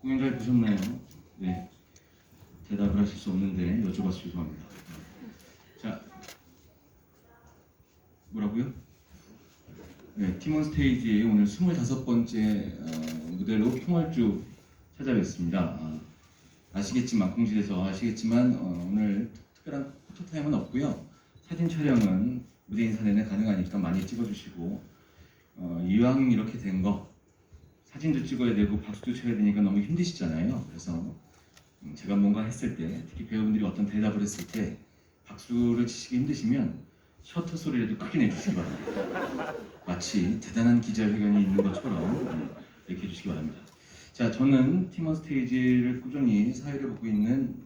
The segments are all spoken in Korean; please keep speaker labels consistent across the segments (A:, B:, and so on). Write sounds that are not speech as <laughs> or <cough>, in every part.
A: 공연 잘 보셨나요? 네. 대답을 하실 수 없는데 여쭤봐서 죄송합니다. 자, 뭐라고요? 네, 팀원 스테이지의 오늘 25번째 어, 무대로 풍월주 찾아뵙습니다. 아, 아시겠지만 공지에서 아시겠지만 어, 오늘 특별한 포토타임은 없고요. 사진 촬영은 무대 인 사 내내 가능하니까 많이 찍어주시고 어, 이왕 이렇게 된 거 사진도 찍어야 되고 박수도 쳐야 되니까 너무 힘드시잖아요. 그래서 음, 제가 뭔가 했을 때 특히 배우분들이 어떤 대답을 했을 때 박수를 치시기 힘드시면 셔터 소리라도 크게 내주시기 바랍니다. 마치 대단한 기자회견이 있는 것처럼 음, 이렇게 해주시기 바랍니다. 자, 저는 팀원 스테이지를 꾸준히 사회를 보고 있는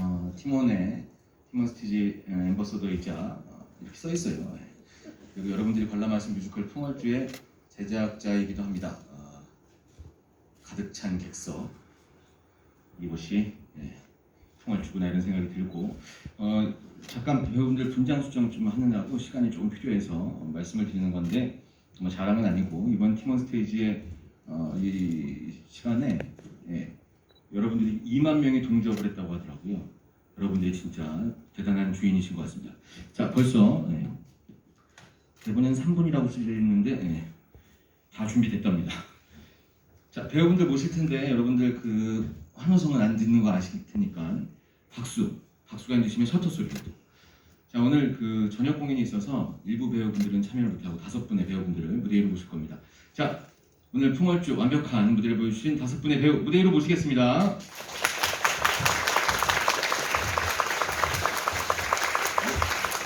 A: 어, 팀원의 팀원 스테이지 어, 엠버서더이자 어, 이렇게 써 있어요. 예. 그리고 여러분들이 관람하신 뮤지컬 풍월주의 제작자이기도 합니다. 어, 가득 찬 객석 이곳이 예, 풍월주구나 이런 생각이 들고 어, 잠깐 배우분들 분장 수정 좀 하느라고 시간이 조금 필요해서 말씀을 드리는 건데 뭐 자랑은 아니고 이번 팀원 스테이지의 어, 이 시간에 예, 여러분들이 2만 명이 동접을 했다고 하더라고요. 여러분들이 진짜 대단한 주인이신 것 같습니다. 자, 벌써 예, 대본엔 3분이라고 쓰여 있는데 예, 다 준비됐답니다. 자, 배우분들 모실 텐데 여러분들 그 환호성은 안 듣는 거 아실 테니까 박수, 박수가 안 드시면 셔터 소리도. 자, 오늘 그 저녁 공연이 있어서 일부 배우분들은 참여를 못하고 다섯 분의 배우분들을 무대 위로 모실 겁니다. 자, 오늘 풍월주 완벽한 무대를 보여주신 다섯 분의 배우 무대 위로 모시겠습니다.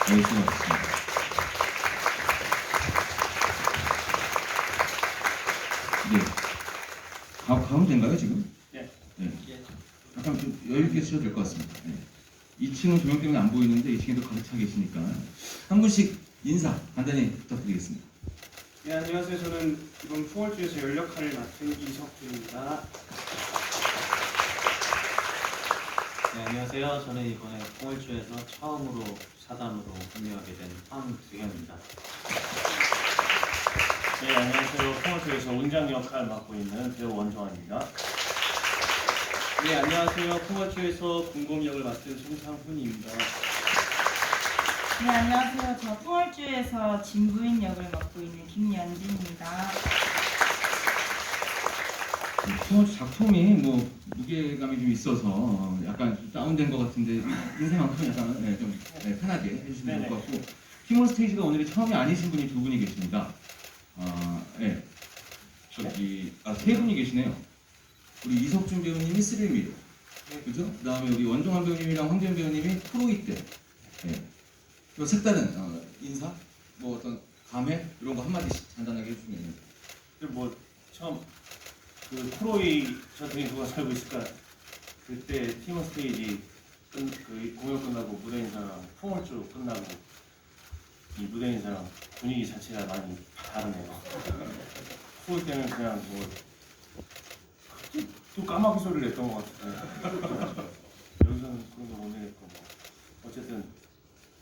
A: 네, 수고하셨습니다. 네. 가, 가면 된가요, 지금?
B: 네.
A: 네. 약간 좀 여유 있게 쓰셔도 될 것 같습니다. 네. 2층은 조명 때문에 안 보이는데 2층에도 가득 차 계시니까 한 분씩 인사 간단히 부탁드리겠습니다.
B: 네, 안녕하세요. 저는 이번 풍월주에서 열 역할을 맡은 이석준입니다.
C: 네, 안녕하세요. 저는 이번에 풍월주에서 처음으로 사단으로 합류하게 된 황두현입니다.
B: 네, 안녕하세요. 풍월주에서 온장 역할 맡고 있는 배우 원정환입니다. 네, 안녕하세요. 풍월주에서 공공 역을 맡은 송상훈입니다.
D: 네, 안녕하세요. 저 풍월주에서 진부인 역을 맡고 있는 김연진입니다.
A: 풍월주 작품이 뭐 무게감이 좀 있어서 약간 좀 다운된 것 같은데 인사만큼 약간 네, 좀 네, 편하게 해주시면 될것 같고 팀원 스테이지가 오늘이 처음이 아니신 분이 두 분이 계십니다. 아, 네. 저기 아, 세 분이 계시네요. 우리 이석준 배우님이 스릴미로 그죠? 그 다음에 우리 원종환 배우님이랑 황재현 배우님이 프로이 때 네. 그 색다른 어, 인사? 뭐 어떤 감회? 이런 거 한마디씩 간단하게 해주시면
B: 그리고 뭐 처음 그 프로이 저한테 누가 살고 있을까 그때 팀원 스테이지 끝, 그 공연 끝나고 무대 인사랑 풍월주 끝나고 이 무대 인사랑 분위기 자체가 많이 다르네요. 프로이 때는 그냥 뭐또 까마귀 소리를 냈던 것 같은데 여기서는 그런 거 못 내겠고 뭐 어쨌든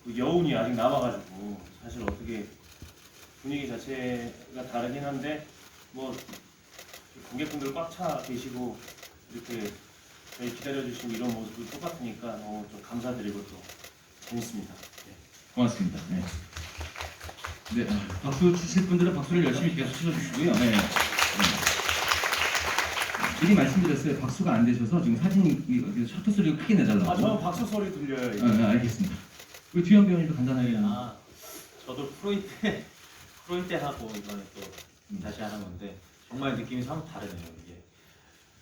B: 그 여운이 아직 남아가지고 사실 어떻게 분위기 자체가 다르긴 한데 뭐 관객분들 꽉 차 계시고 이렇게 저희 기다려주신 이런 모습도 똑같으니까 너무 좀 감사드리고 또 재밌습니다.
A: 고맙습니다. 네. 네, 아, 박수 치실 분들은 박수를 열심히 계속 치셔주시고요. 네. 네. 미리 말씀드렸어요. 박수가 안 되셔서 지금 사진이 이- 셔터 소리가 크게 내달라고.
B: 아 저는 박수 소리 들려요. 이제.
A: 네, 네, 알겠습니다. 우리 뒤현 배우님도 간단하게.
C: 아, 저도 프로이 때 <laughs> 프로이 때 하고 이번에 또
A: 음.
C: 다시 하는 건데 정말 느낌이 참 다르네요. 이게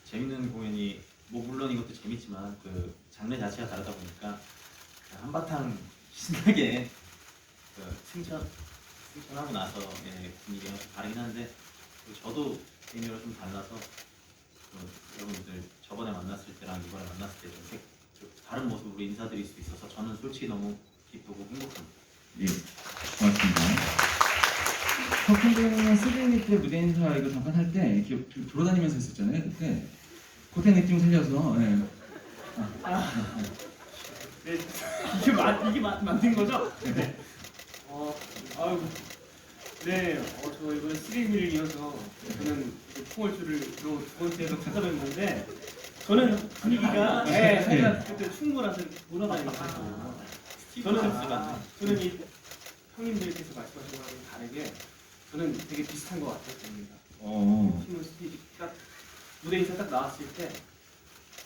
C: 재밌는 공연이 뭐 물론 이것도 재밌지만 그 장르 자체가 다르다 보니까 그냥 한바탕 신나게 그 승천 승천하고 나서 예, 분위기가 좀 다르긴 한데 그 저도 개인적으로 좀 달라서 그 여러분들 저번에 만났을 때랑 이번에 만났을 때좀 좀 다른 모습으로 인사드릴 수 있어서 저는 솔직히 너무 기쁘고 행복합니다.
A: 예, 고맙습니다. 석훈 배우님은 스리미 때 무대 인사 이거 잠깐 할 때 이렇게 돌아다니면서 했었잖아요. 그때 그때 느낌 살려서 예.
B: 네, 이게 맞 이게 맞 맞는 거죠? 네. 어 아유 네, 어, 저 이번에 3미를 이어서 저는 그 풍월주를 또 두 번째로 찾아뵙는데 저는 분위기가 네, 살짝 그때 충무라서 이렇게 돌아다니거든요. 저는 저는 이 형님들께서 말씀하신 거랑 다르게 저는 되게 비슷한 것 같아요. 분위기가.
A: 어,
B: 팀원 스테이지 딱 무대에서 딱 나왔을 때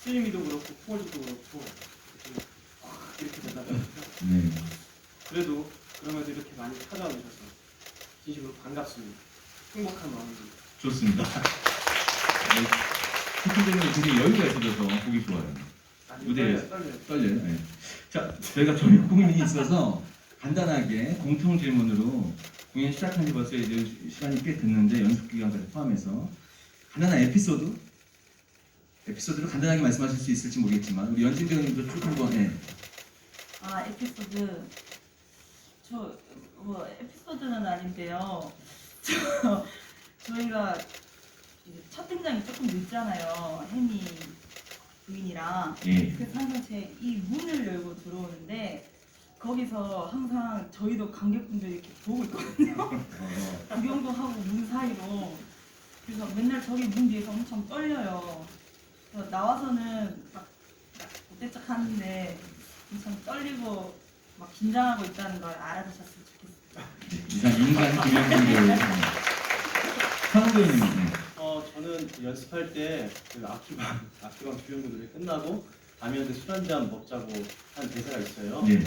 B: 슬림이도 그렇고 풍월주도 그렇고 좀확 이렇게 되다 보니까
A: 네.
B: 그래도 그럼에도 이렇게 많이 찾아와 주셔서 진심으로 반갑습니다. 행복한 마음입니다.
A: 좋습니다. 네, 팀장님 되게 여유가 있어져서 보기 좋아요. 무대에서.
B: 떨려요, 떨려요.
A: 떨려요. 네. 자, 저희가 저녁 공연이 있어서 간단하게 공통 질문으로 공연 시작한 지 벌써 이제 시간이 꽤 됐는데 연습 기간까지 포함해서 간단한 에피소드 에피소드를 간단하게 말씀하실 수 있을지 모르겠지만 우리 연진 배우님도 쭉 한번 네.
D: 아 에피소드 저 뭐 에피소드는 아닌데요. <laughs> 저 저희가 이제 첫 등장이 조금 늦잖아요. 혜미 부인이랑
A: 예.
D: 그래서 항상 제 이 문을 열고 들어오는데 거기서 항상 저희도 관객분들이 이렇게 보고 있거든요.
A: 어, <laughs>
D: 구경도 하고 문 사이로 그래서 맨날 저기 문 뒤에서 엄청 떨려요. 그래서 나와서는 막 못대척 하는데 엄청 떨리고 막 긴장하고 있다는 걸 알아주셨으면 좋겠어요.
A: 이상 인간 배우님 네.
E: 어 저는 연습할 때 그 악기방 악기방 주연 무대를 끝나고 다미한테 술 한 잔 먹자고 한 대사가 있어요.
A: 네.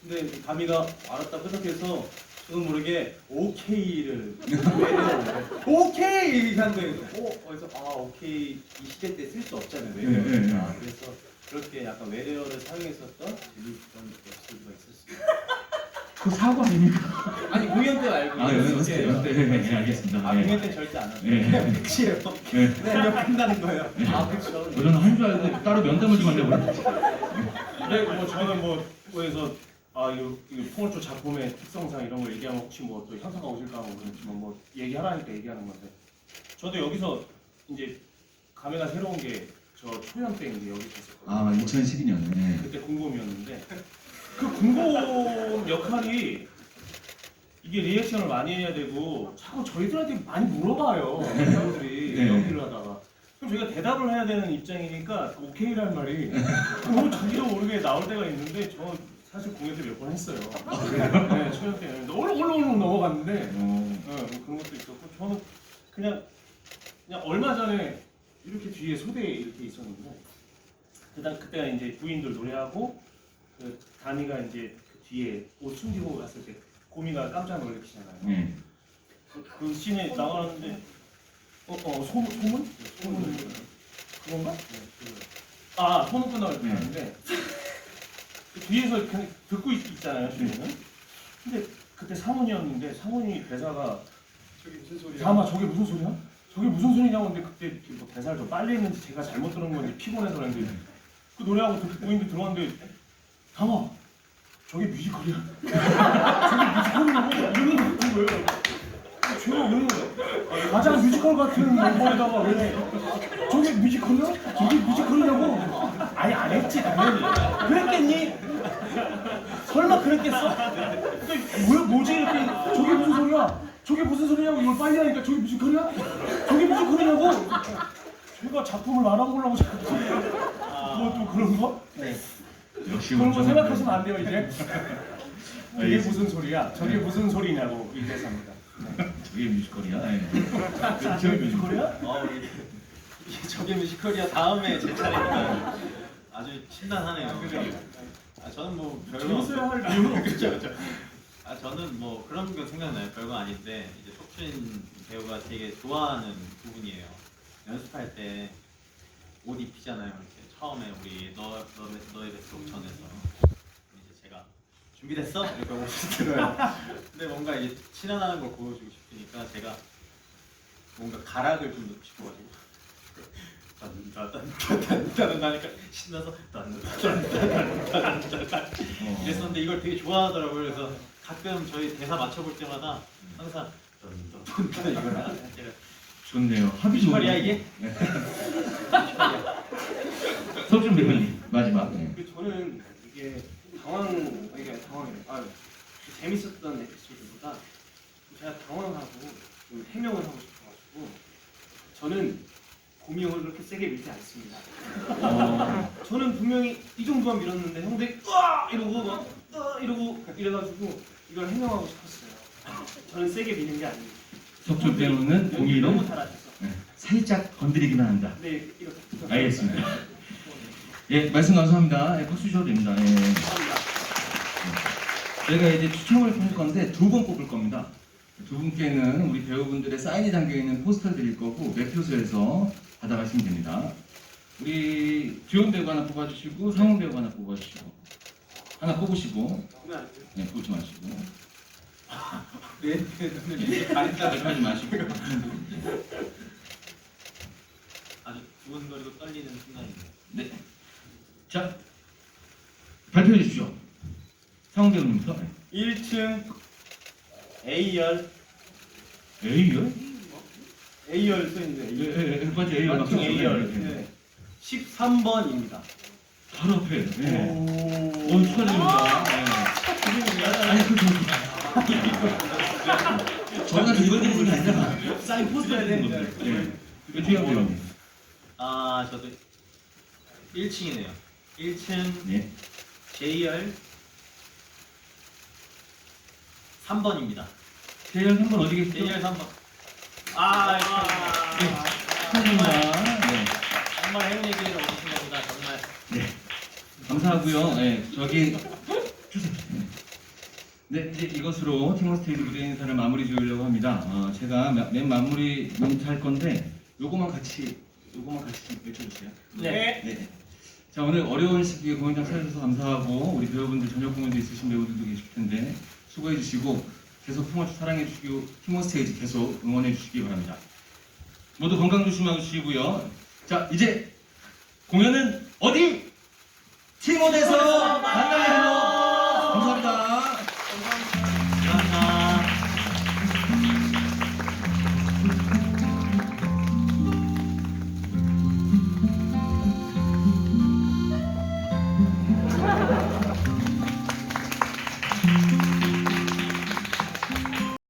E: 근데 다미가 알았다 끄덕해서 저도 모르게 오케이를 <laughs> 오케이 이렇게 한 거예요. 오 그래서 아 오케이 이 시대 때 쓸 수 없잖아요.
A: 네, 네, 네.
E: 아, 그래서 그렇게 약간 외래어를 사용했었던 재미있던 에피소드가 있었어요.
A: 그 사고 아닙니까?
E: 아니 공연 때 말고
A: 아 연습 때 연습 때 네, 네, 알겠습니다.
E: 아
A: 네.
E: 공연 때 절대 안 하고
A: 네. <laughs>
E: 그냥 끝이에요.
A: 네.
E: 그냥 끝나는 거예요. 아 그렇죠.
A: 저는 한 줄 알고 따로 면담을 좀 하려고 그랬는데
B: 근데 뭐 저는 뭐 그래서 아 이거, 이거 풍월조 작품의 특성상 이런 거 얘기하면 혹시 뭐 또 현타가 오실까 하고 그렇지만 뭐 얘기하라니까 얘기하는 건데 저도 여기서 이제 감회가 새로운 게 저 초연 때 이제 여기 있었거든요.
A: 아 2012년 네.
B: 그때 공범이었는데 그 공범 역할이 이게 리액션을 많이 해야 되고 자꾸 저희들한테 많이 물어봐요 배우들이
A: 네.
B: 연기를 하다가 그럼 저희가 대답을 해야 되는 입장이니까 오케이라는 말이 너무 자기도 모르게 나올 때가 있는데 저 사실 공연 때 몇 번 했어요 네, 초연 때는 얼른 얼른 얼른 넘어갔는데
A: 어,
B: 네, 뭐 그런 것도 있었고 저는 그냥 그냥 얼마 전에 이렇게 뒤에 소대에 이렇게 있었는데 그다 그때가 이제 부인들 노래하고 그 다미가 이제 그 뒤에 옷 숨기고 갔을 때 고미가 깜짝 놀래키잖아요.
A: 네.
B: 그, 그 씬에 나가는데 어 어 소문 소문 소문 그건가? 네, 그, 아 소문 끝나고 이렇게
A: 네.
B: 하는데 그 뒤에서 그냥 듣고 있, 있잖아요 저희는. 근데 그때 상훈이었는데 상훈이 대사가
E: 저기 무슨 소리야?
B: 잠깐만 저게 무슨 소리야? 저게 무슨 소리냐고 근데 그때 뭐 대사를 좀 빨리 했는지 제가 잘못 들은 건지 피곤해서 그랬는데 그 노래하고 듣고 있는데 들어왔는데 담아 저게 뮤지컬이야 <laughs> 저게 뮤지컬이라고 이러는 거예요 제가 왜 가장 뮤지컬 같은 멤버에다가 왜 저게 뮤지컬이야? 저게 뮤지컬이냐고 아니 안 했지 당연히 그랬겠니? 설마 그랬겠어? 왜 뭐지 이렇게 저게 무슨 소리야? 저게 무슨 소리냐고 이걸 빨리 하니까 저게 뮤지컬이야? 저게 뮤지컬이냐고? 제가 작품을 알아보려고 자꾸 뭐또 그런 거?
A: 역시
B: 그런 거
A: 운전은-
B: 생각하시면 안 돼요 이제 이게
A: 알겠습니다.
B: 무슨 소리야? 저게 무슨 소리냐고 이 대사입니다
A: 저게 뮤지컬이야. 네. <laughs>
B: 저게 뮤지컬이야?
C: 어, 이게, 이게 <laughs> 저게 뮤지컬이야 다음에 제 차례니까 아주 신나하네요. 아 저는 뭐 별거
B: 재밌어야 할 이유는 <laughs>
C: 그렇죠 그렇죠. 아 저는 뭐 그런 거 생각나요. 별거 아닌데 이제 속춘 배우가 되게 좋아하는 부분이에요. 연습할 때 옷 입히잖아요. 이렇게 처음에 우리 너 너 너의 뱃속 전에서 이제 제가 준비됐어? 이렇게 옷을 들어요. <laughs> 근데 뭔가 이제 친연하는 걸 보여주고 싶으니까 제가 뭔가 가락을 좀 넣고 싶어가지고 딴딴딴딴딴 하니까 신나서 딴딴딴딴딴
A: 어.
C: 이랬었는데 이걸 되게 좋아하더라고요. 그래서 가끔 저희 대사 맞춰볼 때마다 항상 딴딴딴딴 하는 제가
A: 좋네요. 합이 좋네요.
C: 이게?
A: 석준 배우님 마지막. 네.
B: 그 저는 이게 당황 이게 당황이에요. 아 재밌었던 에피소드보다 제가 당황하고 좀 해명을 하고 싶어가지고 저는 그렇게 세게 밀지 않습니다.
A: 어,
B: 저는 분명히 이 정도만 밀었는데 형들이 으아 이러고 막 으아 이러고 이래가지고 이걸 해명하고 싶었어요. 저는 세게 미는 게.
A: 석줄 빼놓는
B: 여기
A: 공이를
B: 너무 잘하셔서.
A: 네, 살짝 건드리기만 한다.
B: 네 이렇게.
A: 알겠습니다. 예, 말씀 감사합니다. 예, 박수 주셔도 됩니다. 예.
B: 감사합니다.
A: 저희가 이제 추첨을 할 건데 두 번 뽑을 겁니다. 두 분께는 우리 배우분들의 사인이 담겨 있는 포스터 드릴 거고 매표소에서 받아가시면 됩니다. 우리 주연 배우 하나 뽑아주시고 상훈 배우 하나 뽑아주시고 하나 뽑으시고. 네, 뽑지 마시고
C: 네, 네, 가린다.
A: 하지 마시고
C: 아주 두근거리고 떨리는 순간이네요.
A: 네. 자 발표해 주십시오. 상훈 배우님부터
B: 1층 A열
A: A열?
B: A열 써
A: 예,
B: 있는데
A: 예, 예, 맞지 A열
B: 1층 A열
A: 예, 예.
B: 네. 13번입니다.
A: 바로 앞에. 예.
B: 오.
A: 오, 축하드립니다. 예. 아니, 그, 그, 저희가 읽어드리는 게 아니라, 사인 포스터 해드리는 겁니다. 예. 외주영 배우님.
C: 아, 저도 1층이네요. 1층
A: 네.
C: J열 3번입니다.
A: 세열 한번 어디 계시죠?
C: J열 3번. 아,
A: 네. 축하드립니다. 네.
C: 정말 행운 얘기를 얻으신 겁니다. 정말.
A: 감사하고요. 네, 저기 주세요. 네, 이제 이것으로 팀워스테이지 무대 인사를 마무리 지으려고 합니다. 어, 제가 마- 맨 마무리 멘트 할 건데 요거만 같이 요거만 같이 좀 외쳐주세요.
B: 네.
A: 네. 자 오늘 어려운 시기에 공연장 찾아주셔서 감사하고 우리 배우분들 저녁 공연도 있으신 배우들도 계실 텐데 수고해 주시고 계속 통화주 사랑해 주시고 팀워스테이지 계속 응원해 주시기 바랍니다. 모두 건강 조심하시고요. 자 이제 공연은 어디? 팀원에서 만나요.